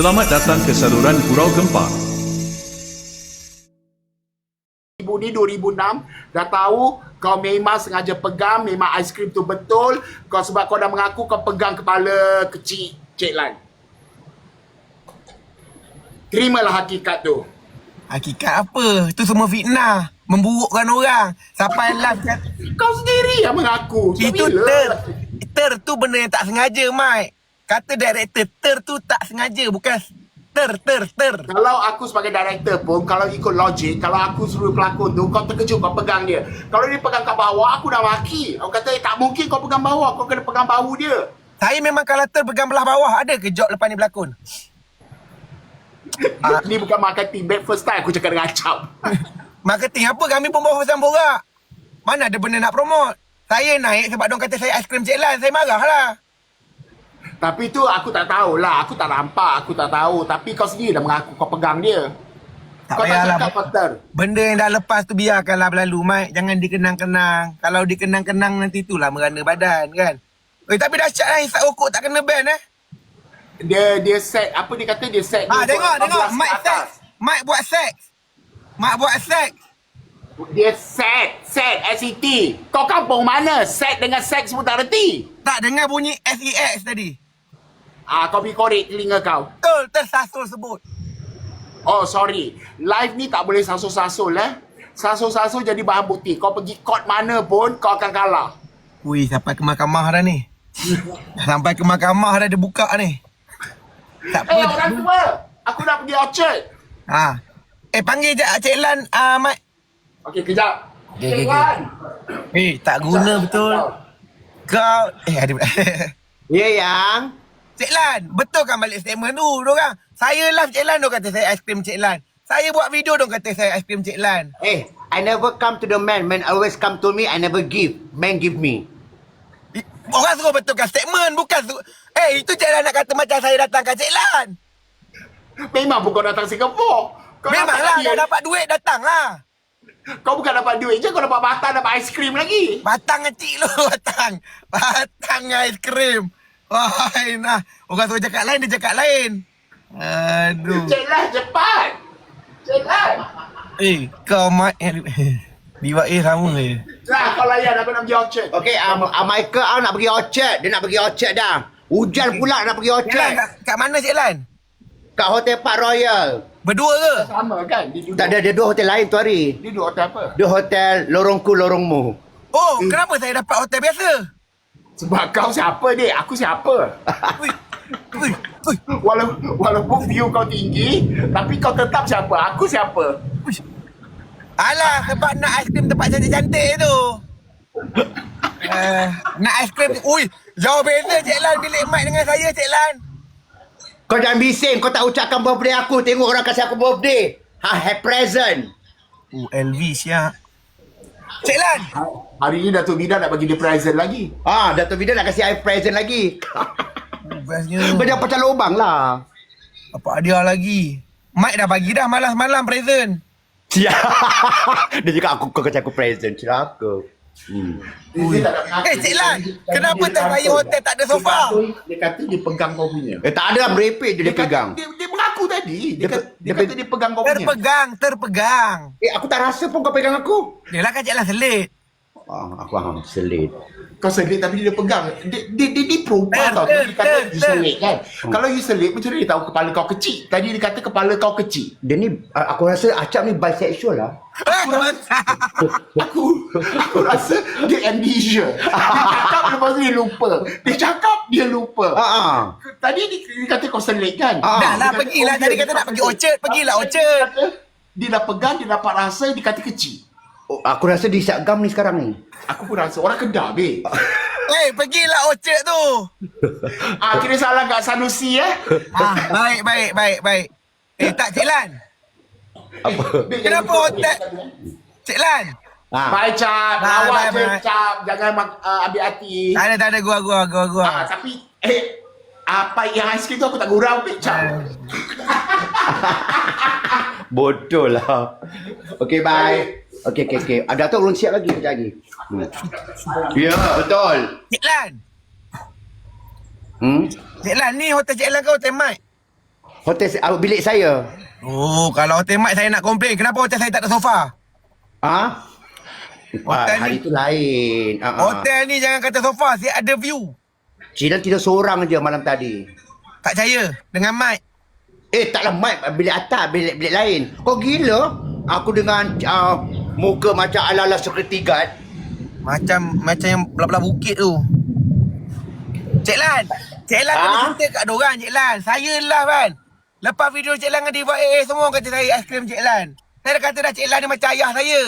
Selamat datang ke saluran Gurau Gempar. 2000 ni 2006 dah tahu kau memang sengaja pegang memang aiskrim tu betul kau sebab kau dah mengaku kau pegang kepala kecil Cik Lan. Terimalah hakikat tu. Hakikat apa? Tu semua fitnah. Memburukkan orang. Sampai live kat... Kau sendiri yang mengaku. Itu bila? ter. Ter tu benda yang tak sengaja, Mike. Kata director, ter tu tak sengaja. Bukan ter, ter, ter. Kalau aku sebagai director pun Kalau ikut logik Kalau aku suruh pelakon tu Kau terkejut kau pegang dia Kalau dia pegang kat bawah Aku dah maki Aku kata eh, tak mungkin kau pegang bawah Kau kena pegang bahu dia Saya memang kalau ter pegang belah bawah. Ada ke job lepas ni berlakon? ah. Ni bukan marketing Back first time aku cakap dengan Acap Marketing apa? Kami pun bawa pesan borak. Mana ada benda nak promote? Saya naik sebab diorang kata saya aiskrim Cik Lan. Saya marah lah. Tapi tu aku tak tahulah Aku tak nampak Aku tak tahu Tapi kau sendiri dah mengaku Kau pegang dia Tak Kau tak cakap Peter Benda yang dah lepas tu biarkanlah berlalu, Mat. Jangan dikenang-kenang. Kalau dikenang-kenang nanti itulah merana badan, kan? Eh, tapi dahsyat lah hisap rokok tak kena ban, eh? Dia dia set Apa dia kata Dia set Ah, dia tengok, tengok. 15 Mike sex. atas. Mike buat sex. Mike buat sex. Dia set Set SET Kau kampung mana Set dengan sex pun tak reti Tak dengar bunyi SEX tadi. Ah, Kau pergi korek telinga kau Betul, tersasul sebut. Oh sorry Live ni tak boleh sasul-sasul eh Sasul-sasul jadi bahan bukti Kau pergi court mana pun Kau akan kalah Ui, sampai ke mahkamah dah ni. sampai ke mahkamah dah dia buka ni. Tak apa. Eh orang tua Aku nak pergi Orchard Ha. Eh, panggil je Cik Lan, ah, Mike. Okey kejap okey, Cik okey. Wan Eh, tak guna betul. Kau, eh ada Ya yang Cik Lan, betul kan balik statement tu dorang? Saya live Cik Lan, dorang kata saya aiskrim Cik Lan. Saya buat video, dorang kata saya aiskrim Cik Lan. Eh I never come to the man Man always come to me I never give Man give me Orang suruh betulkan statement, bukan suruh... Eh, itu Cik Lan nak kata macam saya datang kat Cik Lan. Memang pun kau datang Singapura kau Memanglah, dapat dah dia. dapat duit, datanglah. Kau bukan dapat duit je Kau dapat batang Dapat aiskrim lagi Batang kecil lu, batang. Batang aiskrim. Wah, nah. Orang suruh cakap lain, dia cakap lain. Aduh. Cik Lan cepat Cik Lan Eh, kau mat... Biwa eh sama je. Nah kau layan Aku nak pergi Orchard Okay um, uh, Michael uh, nak pergi Orchard Dia nak pergi Orchard dah Hujan pula nak pergi Cik Lan, Orchard kat, kat mana Cik Lan? Kat Hotel Park Royal Berdua ke? Sama kan Dia duduk Tak ada Dia dua hotel lain tu hari Dia duduk hotel apa Dia hotel Lorongku Lorongmu Oh, kenapa saya dapat hotel biasa? Sebab kau siapa dek Aku siapa? Ui, Walaupun, walaupun view kau tinggi Tapi kau tetap siapa? Aku siapa. Alah, sebab nak aiskrim tempat cantik-cantik tu. Uh, nak aiskrim, ui, jauh beza Cik Lan. Bilik mic dengan saya Cik Lan. Kau jangan bising. Kau tak ucapkan birthday aku. Tengok orang kasih aku birthday. Ha happy present. Oh, LV siap. Cik Lan, Hari ni Datuk Vida nak bagi dia present lagi Ah, Dato' Vida nak kasih I present lagi oh, bestnya. Banyak pecah lubang lah Apa dia lagi? Mic dah bagi dah malam-malam present. Cia. Dia cakap aku kau kasi aku present celaka. Hmm. Dia tak nak mengaku. Eh, Cik Lan, Dia- kenapa dia tak saya hotel tak ada Dia sofa? Dia kata dia pegang kau punya Eh tak ada merepek dia, dia, kata- pegang. dia, dia mengaku tadi Dia, Dia kata, dia, dia kata dia pegang kau punya Terpegang, terpegang. Eh aku tak rasa pun kau pegang aku. Yelah kan Cik Lan selit. Ah, aku faham selit. Kau selit tapi dia pegang. Dia, dia, dia, dia perubah Ter, tau. Dia kata you selit kan? Kalau you selit Macam mana dia tahu kepala kau kecil? Tadi dia kata kepala kau kecil. Dia ni aku rasa Acap ni bisexual lah. Aku Aku rasa Dia amnesia. Dia cakap lepas tu dia lupa. Dia cakap dia lupa. Ah. Tadi dia, dia kata kau selit kan? Ah. Dah lah, pergilah. oh, Tadi kata nak pergi Orchard, pergilah Orchard. Dia dah pegang Dia dapat rasa Dia kata kecil Oh, aku rasa di Syakgam ni sekarang ni. Aku pun rasa Orang kedah be Eh, pergilah Orchard tu. Ah, kira salah kat Sanusi eh Ah, baik, baik, baik, baik. Eh, tak Cik Lan. Apa? Kenapa hotel? Cik Lan. Ha. Bye Cap Bye, Lawak bye, je bye. Cap Jangan uh, ambil hati Tak ada, tak ada. Gua, gua, gua, gua. ah, Tapi Eh apa yang aiskrim tu aku tak gurau be Cap Bodoh lah. Okay bye. Okay okay okay. Ada tu belum siap lagi kejap lagi. Hmm. Ya betul. Cik Lan. Hmm. Cik Lan, ni hotel Cik Lan ke hotel Mike? Hotel uh, bilik saya. Oh, kalau hotel mat saya nak komplain. Kenapa hotel saya tak ada sofa? Ha? Hotel ah, hari ni- tu lain. Uh, Hotel ni jangan kata sofa. Saya ada view. Cik Dan tidur seorang je malam tadi. Tak percaya. Dengan mic. Eh taklah mic bilik atas bilik bilik lain. Kau gila? Aku dengan uh, muka macam ala-ala security guard. Macam macam yang belah-belah bukit tu. Cik Lan. Cik Lan Ha? kena cerita kat dorang Cik Lan. Saya lah kan. Lepas video Cik Lan dengan Diva AA semua orang kata saya aiskrim Cik Lan. Saya dah kata dah Cik Lan ni macam ayah saya.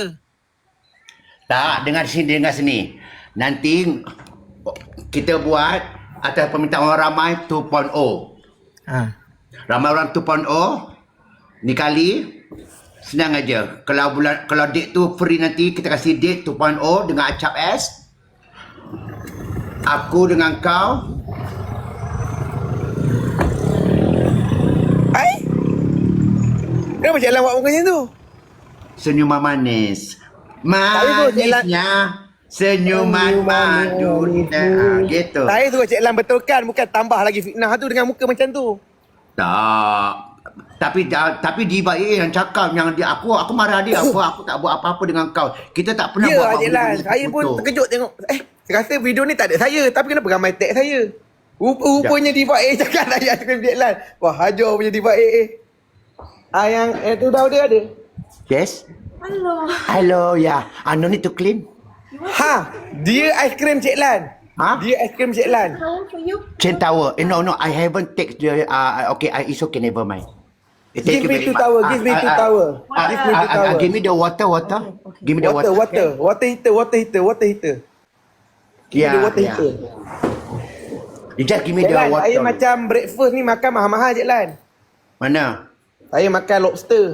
Tak, dengar sini, dengar sini. Nanti kita buat atas permintaan orang ramai 2.0. Ha. Ramai orang 2.0 ni kali senang aja. Kalau bulan kalau date tu free nanti kita kasih date 2.0 dengan acap S. Aku dengan kau Ai? Kenapa Cik Lan buat muka macam tu? senyuman manis. Tu, Manisnya senyuman madu. Nah, gitu. Saya suruh Cik Lan betulkan bukan tambah lagi fitnah tu dengan muka macam tu. Tak. Tapi tapi di baik yang cakap yang dia aku aku marah dia aku aku tak buat apa-apa dengan kau. Kita tak pernah Ya buat Lan, benda-benda saya pun betul. terkejut tengok. Eh, saya rasa video ni tak ada saya. Tapi kenapa ramai tag saya? Rupa-rupanya Ya. Diva A cakap saya aiskrim Cik Lan. Wah, hajar punya Diva A. Ah, yang eh, tu dah dia ada. Yes. Hello. Hello, ya. Yeah. I no need to clean. Ha, dia aiskrim Cik Lan. Ha? Dia aiskrim Cik Lan. You? Chain tower. Eh, no, no. I haven't take the. Uh, okay, I, it's okay. Never mind. Eh, Give you me two much. tower, Ah, give me ah, two ah, tower. ah, Give me ah, two ah, tower. Give me the water, water. Give me the Water, water. water. Water heater, water heater, water heater. Give me Yeah, the water yeah. heater. You just give me Cik the Lan, water. saya macam breakfast ni makan mahal-mahal Cik Lan. Mana? Saya makan lobster.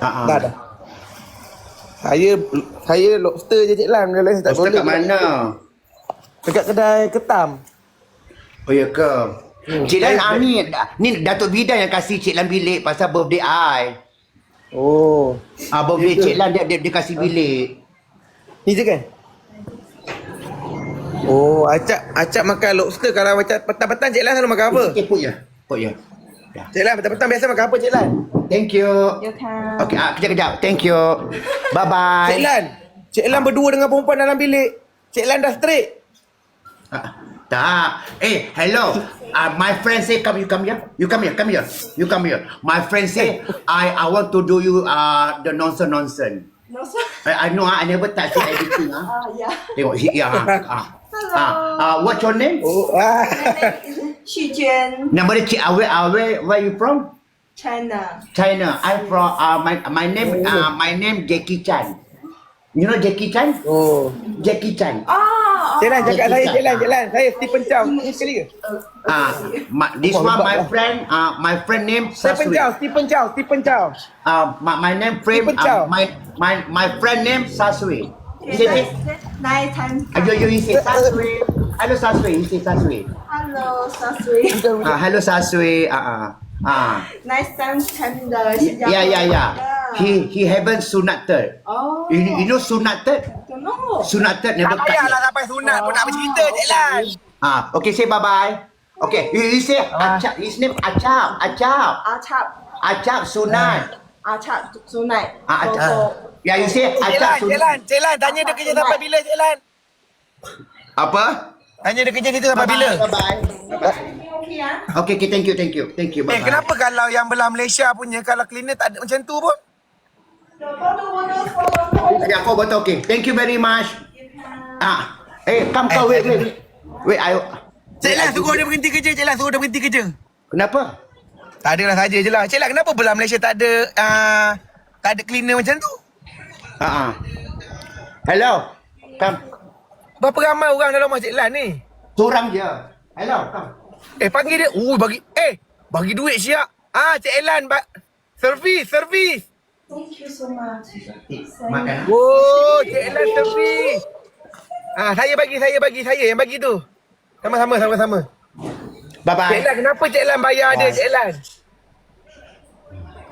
Ah, ah. Dah dah. Saya saya lobster je Cik Lan. Yang lain saya tak boleh. kat mana? Dekat kedai ketam. Oh ya ke? Cik Lan ah, ni, ni Datuk Bidan yang kasih Cik Lan bilik pasal birthday I. Oh. Ah, birthday Ya? Cik Lan dia, dia, dia kasih bilik. Ni je kan? Oh, acak acak makan lobster kalau macam petang-petang Cik Lan selalu makan apa? Okay, put ya. Put ya. Ya. Cik Lan petang-petang biasa makan apa Cik Lan? Thank you. You can. Okay, ah, kejap-kejap. Thank you. Bye-bye. Cik Lan, Cik Lan berdua dengan perempuan dalam bilik. Cik Lan dah straight. Ah, tak. Eh, hello. Uh, my friend say come you come here. You come here, come here. You come here. My friend say I I want to do you uh the nonsense nonsense. No, sir. I, I know ah, I never touch you everything ah. Uh, yeah. Tengok ya. Ah. Ah. Ah, ah, what's your name? Oh, ah. Xu Juan, Nama dia Cik ah, where, ah, where, where you from? China. China. I'm from uh, my my name uh, my name Jackie Chan. You know Jackie Chan? Oh. Jackie Chan. Oh, Cik Lan cakap Jackie saya Chan. Cik Lan, Cik Lan. Saya Stephen Chow. Ni sekali ke? Ah, my, this Wah, one lebat my lah. friend uh, my friend name Stephen Sasri. Chow, Stephen Chow, Stephen Chow. Uh, my, my name friend Stephen Chow. uh, my my my friend name Sasri. You say it? Nine times. Ayo yo you say Sasri. Hello Sasri. You say Sasri. Hello, so sweet. Ah, hello Sasri. Ah ah. Ah. Nice times time the Yeah yeah yeah. He he haven't sunnated. Oh. You, you know sunnated? Don't know. Sunnated never Tak cut. payahlah yet. sampai sunat pun nak bercerita Cik Lan. Ah, okay, say bye bye. Okay, you, you say Acap. His name Acap. Acap. Achap. Acap sunat. Achap tonight. Ah, So, Acap. so, Yeah, you say Lan, sunat. Cik Lan. Tanya dia kerja sampai bila Cik Lan? Apa? Tanya dia kerja situ sampai bila? Bye bye. okay ah. Okay, okay, thank you, thank you, thank you. Bye Eh, kenapa kalau yang belah Malaysia punya kalau cleaner tak ada macam tu pun? Ya, kau betul okay. Thank you very much. Ah, eh, come kau wait, wait, wait. Wait, I. Cik Lan suruh dia berhenti kerja, Cik Lan suruh dia berhenti kerja. Kenapa? Tak adalah saja je lah. Cik Lan kenapa belah Malaysia tak ada uh, tak ada cleaner macam tu? Ah, ah. Hello. Come. Berapa ramai orang dalam Cik Lan ni? Seorang je. Hello, come. Eh panggil dia. Oh bagi eh bagi duit siap. Ah Cik Elan ba- servis servis. Thank you so much. Makan. Oh Cik Elan servis. Ah saya bagi saya bagi saya yang bagi tu. Sama-sama sama-sama. Bye Cik bye. Elan kenapa Cik Elan bayar dia Cik Elan?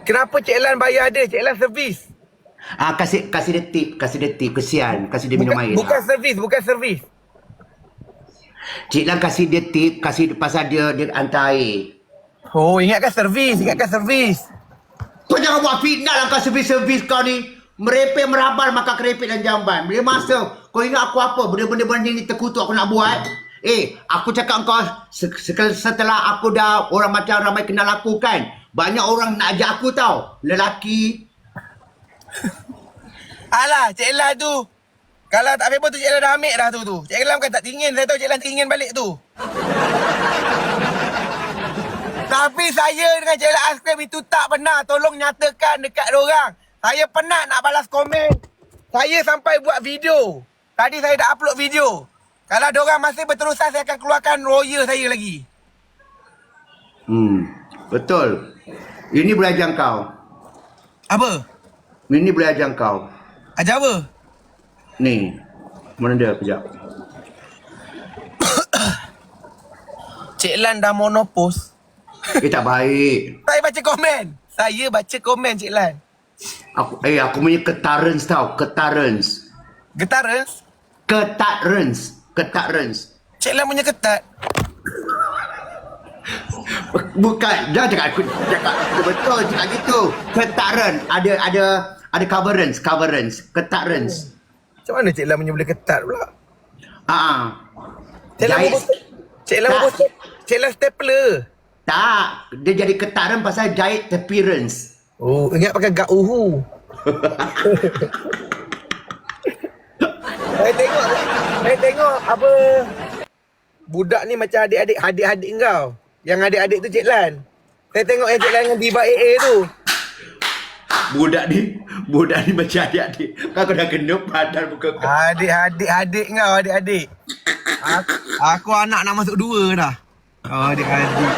Kenapa Cik Elan bayar dia? Cik Elan servis. Ah, kasih kasih dia tip, kasih dia tip, kesian, kasih dia minum Bukan, air. bukan servis, bukan servis. Cik Lan kasih dia tip, kasih pasal dia dia hantar air. Oh, ingatkan servis, ingatkan servis. Kau jangan buat fitnah lah kau servis-servis kau ni. Merepek merabal makan kerepek dan jamban. Bila masa kau ingat aku apa? Benda-benda ni terkutuk aku nak buat. Eh, aku cakap kau se- se- setelah aku dah orang macam ramai kenal aku kan. Banyak orang nak ajak aku tau. Lelaki. Alah, Cik Lan tu. Kalau tak paper tu Cik Lan dah ambil dah tu tu. Cik Lan bukan tak tingin, saya tahu Cik Lan tingin balik tu. Tapi saya dengan Cik Lan Aiskrim itu tak pernah tolong nyatakan dekat orang. Saya penat nak balas komen. Saya sampai buat video. Tadi saya dah upload video. Kalau diorang masih berterusan, saya akan keluarkan lawyer saya lagi. Hmm, betul. Ini boleh ajar kau. Apa? Ini boleh ajar kau. Ajar apa? Ni. Mana dia? Kejap. Cik Lan dah monopos. Eh, tak baik. Saya baca komen. Saya baca komen Cik Lan. Aku, eh, aku punya ketarens tau. Ketarens. Getarens? Ketarens. Ketarens. Cik Lan punya ketat. Bukan, jangan cakap aku cakap aku betul cakap gitu. Ketaren, ada ada ada coverance, coverance, ketarens. Macam mana Cik Lan punya boleh ketat pula? Ah. Cik pun Cik Lan Tak. pun Cik Lan stapler. Tak, dia jadi ketaren pasal jahit appearance. Oh, ingat pakai gak uhu. saya tengok saya tengok apa budak ni macam adik-adik adik-adik kau. Yang adik-adik tu Cik Lan. Saya tengok yang Cik Lan dengan Diva AA tu. Budak ni, budak ni macam adik-adik. Kau dah kena padahal muka kau. Adik-adik adik kau, adik-adik. Aku, aku anak nak masuk dua dah. Oh, adik-adik.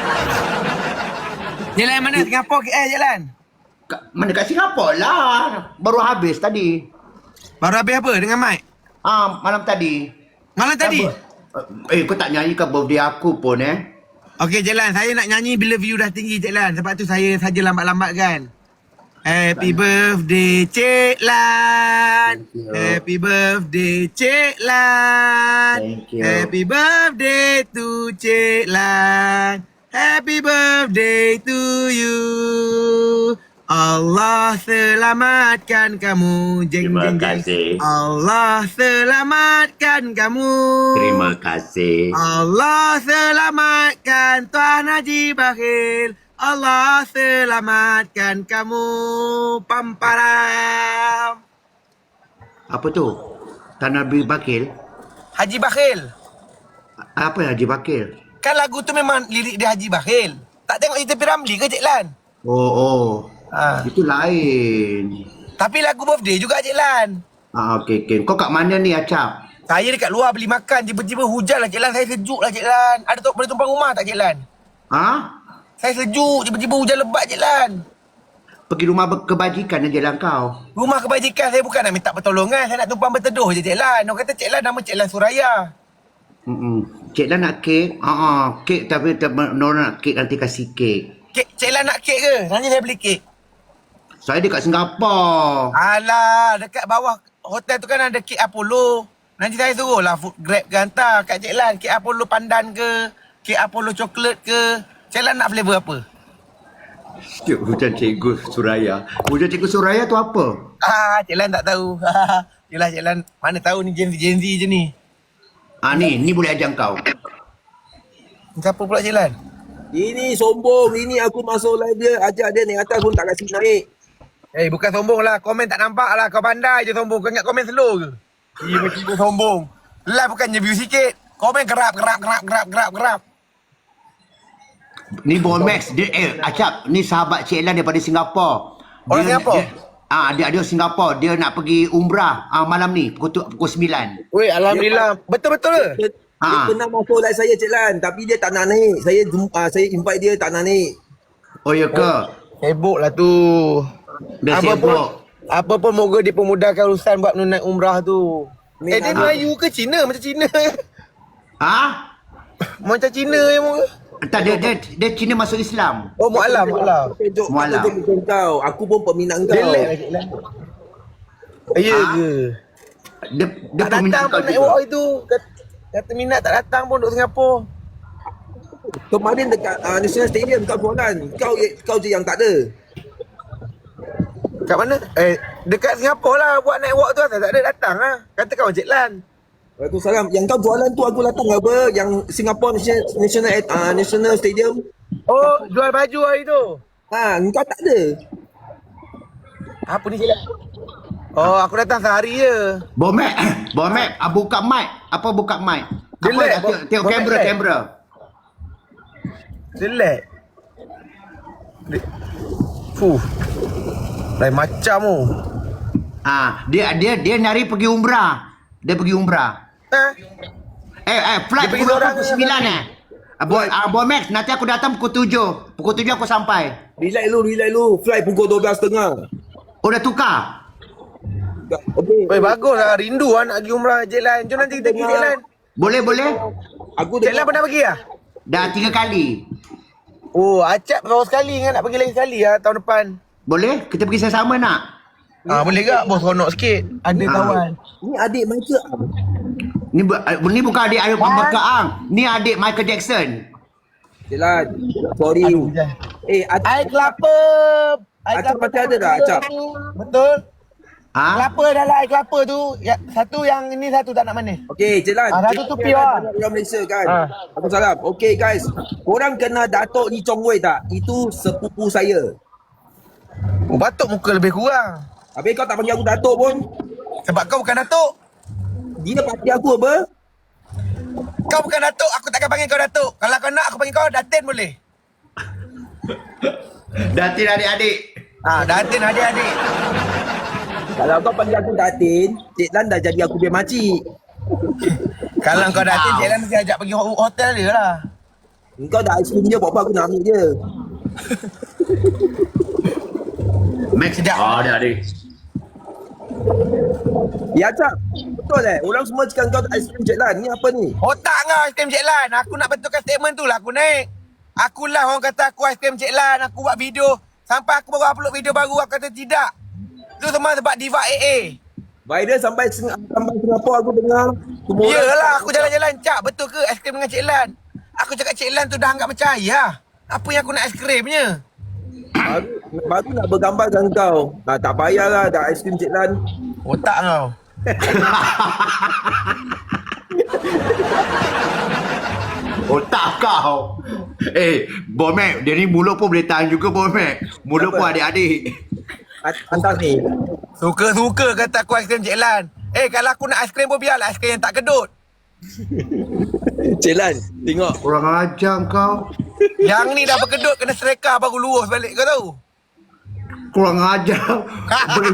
Cik Lan mana? Singapura KL Cik Lan? Kat- Mana kat Singapura lah. Baru habis tadi. Baru habis apa dengan Mike? Ah, malam tadi. Malam tadi? Eh, kau tak nyanyi ke birthday aku pun eh? Okey Cik Lan, saya nak nyanyi bila view dah tinggi Cik Lan. Sebab tu saya saja lambat-lambat kan. Happy birthday Cik Lan. Happy birthday Cik Lan. Happy birthday to Cik Lan. Happy birthday to you. Allah selamatkan kamu. Jeng, Terima jeng, jeng. kasih. Allah selamatkan kamu. Terima kasih. Allah selamatkan Tuan Haji Bakhil. Allah selamatkan kamu. Pamparam. Apa tu? Tanah Nabi Bakil? Haji Bakhil. Apa Haji Bakil? Kan lagu tu memang lirik dia Haji Bakhil. Tak tengok cerita Piramli ke Cik Lan? Oh, oh. Ha. Itu lain. Tapi lagu birthday juga Cik Lan. Ah, okey, okey. Kau kat mana ni, Acap? Saya dekat luar beli makan. Tiba-tiba hujan lah Cik Lan. Saya sejuk lah Cik Lan. Ada tu boleh tumpang rumah tak Cik Lan? Ha? Saya sejuk. Tiba-tiba hujan lebat Cik Lan. Pergi rumah kebajikan aja lah kau. Rumah kebajikan saya bukan nak minta pertolongan. Saya nak tumpang berteduh je Cik Lan. Orang kata Cik Lan nama Cik Lan Suraya. Mm-mm. Cik Lan nak kek? Ah, ah, kek tapi tak orang nak kek nanti kasih kek. Kek, Cik Lan nak kek ke? Nanti saya beli kek. Saya dekat Singapura. Alah, dekat bawah hotel tu kan ada kek Apollo. Nanti saya suruh lah food grab ke hantar kat Cik Lan. Kek Apollo pandan ke? Kek Apollo coklat ke? Cik Lan nak flavor apa? Cik, Hujan Cikgu Suraya. Hujan Cikgu Suraya tu apa? Ah, Cik Lan tak tahu. Yelah Cik Lan, mana tahu ni Gen Z, Gen Z je ni. Ah ni, ni boleh ajar kau. Siapa pula Cik Lan? Ini sombong. Ini aku masuk live dia. Ajak dia naik atas pun tak kasi naik. Eh, bukan sombong lah. Komen tak nampak lah. Kau pandai je sombong. Kau ingat komen slow ke? Iya, macam tu sombong. Live bukannya view sikit. Komen gerap, gerap, gerap, gerap, gerap, gerap. Ni Bon Max, dia eh Acap, ni sahabat Cik Lan daripada Singapura. Orang Singapura? Dia, ah, dia ada Singapura. Dia nak pergi umrah ah, malam ni pukul, pukul 9. Weh, Alhamdulillah. Betul-betul ke? Dia, dia Ha. pernah masuk live saya Cik Lan. Tapi dia tak nak naik. Saya jumpa, saya invite dia tak nak naik. Oh ya ke? Sibuk lah tu. Dia apa pun, apa pun moga dipermudahkan urusan buat menunaikan umrah tu. Eh, dia Melayu ke Cina? Macam Cina. Ha? Macam Cina je moga. Tak, dia, dia, dia Cina masuk Islam. Oh, mualam, mualam. Mualam. kau. Aku pun peminat kau. Dia lah Cik Lan. Ya ke? Dia, dia Tak peminat datang kau pun walk itu. Kata, kata minat tak datang pun duduk Singapura. Kemarin dekat uh, National Stadium kau soalan. Kau kau je yang tak ada. Kat mana? Eh, dekat Singapura lah buat walk tu. Tak ada datang lah. Kata kau Encik Lan. Waalaikumsalam. Yang kau jualan tu aku datang apa? Yang Singapore National National, uh, National Stadium. Oh, jual baju hari tu. Ha, kau tak ada. Apa ni silap? Oh, aku datang sehari je. Bomek, Bomek, ah, buka mic. Apa buka mic? Apa Delete, tengok, kamera, kamera. Selek. Di- Fuh. Lain macam tu. Ah, dia dia dia nyari pergi umrah. Dia pergi umrah. Ha? Eh, eh, flight Dia pukul ke? 9 eh. Ah, Bo, ah, Bomek, nanti aku datang pukul 7. Pukul 7 aku sampai. Relax lu, relax lu. Flight pukul 12.30. Oh, dah tukar? Okey. Weh, bagus lah. Rindu lah nak pergi umrah Encik Lan. Jom nanti kita pergi Encik Lan. Boleh, boleh? Aku Encik Lan dengar pernah pergi lah? Dah tiga kali. Oh, acap baru sekali kan nak pergi lagi sekali lah tahun depan. Boleh? Kita pergi sama-sama nak? Ah, boleh tak? Bos seronok sikit. Ada Ah. kawan. ni adik Michael. Ni, bu- ah, ni bukan adik Ayub Pembekak Ang. Ni adik Michael Jackson. Jelan. Sorry. Aduh, Jan. Eh, Acap, Air kelapa. Air Acap masih ada tak, Acap? Betul. Ha? Kelapa dalam air kelapa tu. Ya, satu yang ini satu tak nak manis. Okey, Jelan. Ah, satu tu pure. Orang Malaysia kan. Ah. Aku salam. Okey guys. Korang kenal Datuk Lee Chong Wei tak? Itu sepupu saya. Oh, batuk muka lebih kurang. Habis kau tak panggil aku Datuk pun. Sebab kau bukan datuk. Dia parti aku apa? Kau bukan datuk, aku takkan panggil kau datuk. Kalau kau nak, aku panggil kau Datin boleh. Datin adik-adik. Ah, Datin adik-adik. Kalau kau panggil aku Datin, Cik Lan dah jadi aku punya makcik. Kalau kau Datin, Cik Lan mesti ajak pergi ho- hotel dia lah. Kau dah cream je, buat apa aku nak ambil je. Max. Sekejap. Oh, adik-adik. Ya Acap, betul eh? Orang semua cakap kau tak ice cream Cik Lan. Ni apa ni? Otak kau aiskrim Cik Lan. Aku nak betulkan statement tu lah aku naik. Akulah orang kata aku aiskrim Cik Lan. Aku buat video. Sampai aku baru upload video baru, aku kata tidak. Tu semua sebab Diva AA. Viral sampai sampai Singapura aku dengar. Semua Yelah, aku jalan-jalan. Cak, betul ke aiskrim dengan Cik Lan? Aku cakap Cik Lan tu dah anggap macam ayah. Apa yang aku nak aiskrimnya? Baru, baru nak bergambar dengan kau. Ah, tak payahlah dah ice cream Cik Lan. Otak kau. Otak kau. Eh, Bomek, dia ni mulut pun boleh tahan juga Bomek. Mulut Kenapa? pun adik-adik. At- Atas ni. Suka-suka kata aku aiskrim Cik Lan. Eh, kalau aku nak aiskrim pun biarlah aiskrim yang tak kedut. Cik Lan, tengok. Kurang ajar kau. Yang ni dah berkedut kena sereka baru lurus balik kau tahu. Kurang ajar. Boleh,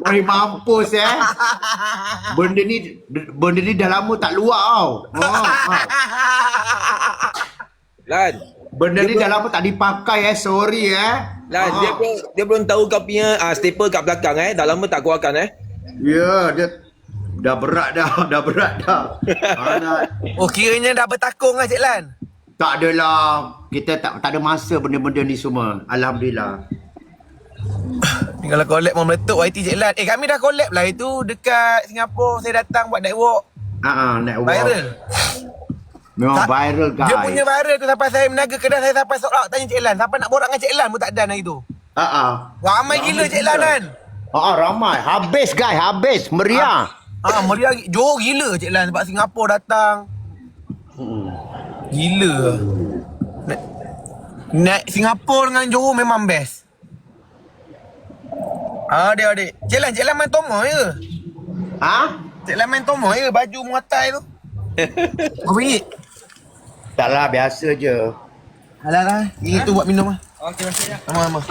boleh mampus eh. Benda ni benda ni dah lama tak luar tau. Ha. Lan, Benda ni dah lama tak dipakai eh. Sorry eh. Lan, Ha. dia, belum, dia belum tahu kau punya uh, staple kat belakang eh. Dah lama tak keluarkan eh. Ya, dia dah berat dah, dah berat dah. Oh, kiranya dah bertakung lah Cik Lan. Tak adalah. Kita tak tak ada masa benda-benda ni semua. Alhamdulillah. Ni kalau collab mau meletup YT Cik Lan. Eh, kami dah collab lah itu dekat Singapura. Saya datang buat network. Ha ah, network. Viral. Memang Tak- viral guys. Dia punya viral tu sampai saya menaga kedai saya sampai sold out tanya Cik Lan. Sampai nak borak dengan Cik Lan pun tak ada hari tu. Ha ah. Ramai gila Cik Lan kan. Ha ah, ramai. Habis guys, habis. Meriah. Ah, meriah gi- Johor gila Cik Lan sebab Singapura datang. Gila. Naik, naik Singapura dengan Johor memang best. Ah, adik adik. Cik Lan, Cik Lan main tomo je. Ha? Cik Lan main tomo je baju muatai tu. Apa ni? Taklah biasa je. Alah lah, itu buat minum ah. Okey, masih ya. Lama-lama.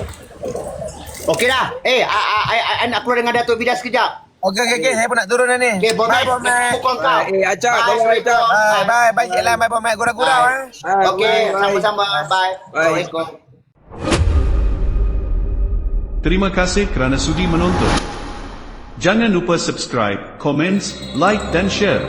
Okey dah. Eh, I, I, I, I nak keluar dengan Datuk Vida sekejap. Okey, okey, okey. Saya pun nak turun dah ni. Okey, Bomek. Bye, Bomek. Pukul kau. Eh, Acap, Bye, tolong, Acap. Bye, bye, bye, Cik Lan. Bye, Bomek. Gurau-gurau, eh. Ah, Okey, bye, bye. sama-sama. Bye. Bye. Assalamualaikum. Terima kasih kerana sudi menonton. Jangan lupa subscribe, komen, like dan share.